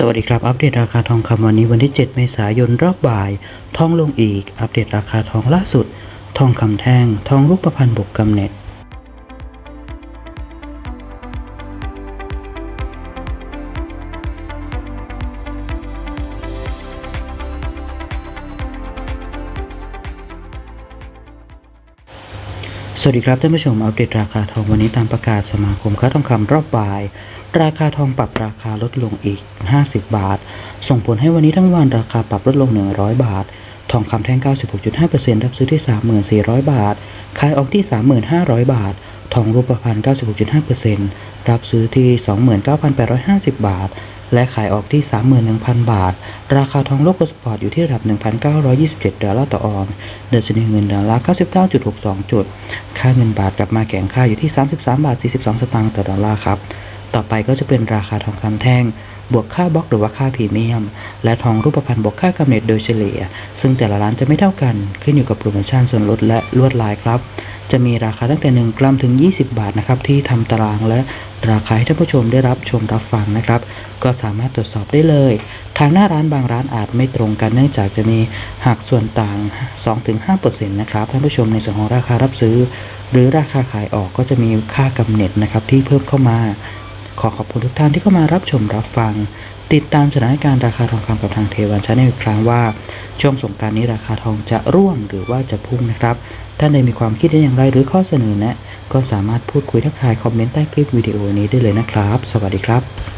สวัสดีครับ อัปเดตราคาทองคำวันนี้วันที่ 7 เมษายนรอบบ่าย ทองลงอีก อัปเดตราคาทองล่าสุด ทองคำแท่ง ทองรูปพรรณบวกกำเน็ต สวัสดีครับท่านผู้ชมอัปเดตราคาทองวันนี้ตามประกาศสมาคมค้าทองคำรอบบ่าย ราคาทองปรับราคาลดลงอีก 50 บาท ส่งผลให้วันนี้ทั้งวันราคาปรับลดลง 100 บาท ทองคำแท่ง 96.5%รับซื้อที่ 34,000บาท ขายออกที่ 3,500 บาท ทองรูปพรรณ96.5%รับซื้อที่ 29,850 บาท และขายออกที่ 31,000 บาท ราคาทองโลกสปอร์ตอยู่ที่ระดับ 1,927 ดอลลาร์ต่อออนเดินชนีเงินดอลลาร์99.62 จุด ค่าเงินบาทกลับมาแข็งค่าอยู่ที่ 33 บาท 42 สตางค์ต่อดอลลาร์ครับ ต่อไปก็จะเป็นราคาทองคำแท่ง บวกค่าบล็อกหรือว่าค่าพรีเมียม และทองรูปพรรณบวกค่ากำเนิดโดยเฉลี่ย ซึ่งแต่ละร้านจะไม่เท่ากัน ขึ้นอยู่กับโปรโมชั่นส่วนลดและลวดลายครับ จะมีราคาตั้งแต่ 1 กรัมถึง 20 บาทนะครับที่ทำตารางและราคาให้ท่านผู้ชมได้รับชมรับฟังนะครับ ก็สามารถตรวจสอบได้เลย ทางหน้าร้านบางร้านอาจไม่ตรงกันเนื่องจากจะมีหักส่วนต่าง 2-5%นะครับท่านผู้ชมในส่วนของราคารับซื้อ หรือราคาขายออกก็จะมีค่ากำเนิดนะครับที่เพิ่มเข้ามา ขอขอบคุณทุกท่านที่เข้ามารับชมรับฟัง ติดตามสถานการณ์ราคาทองคำกับทางเทวันชาแนลอีกครั้งว่า ช่วงสงการนี้ราคาทองจะร่วงหรือว่าจะพุ่งนะครับ ท่านใดมีความคิดเห็นอย่างไรหรือข้อเสนอแนะ ก็สามารถพูดคุยทักทายคอมเมนต์ใต้คลิปวิดีโอนี้ได้เลยนะครับ สวัสดีครับ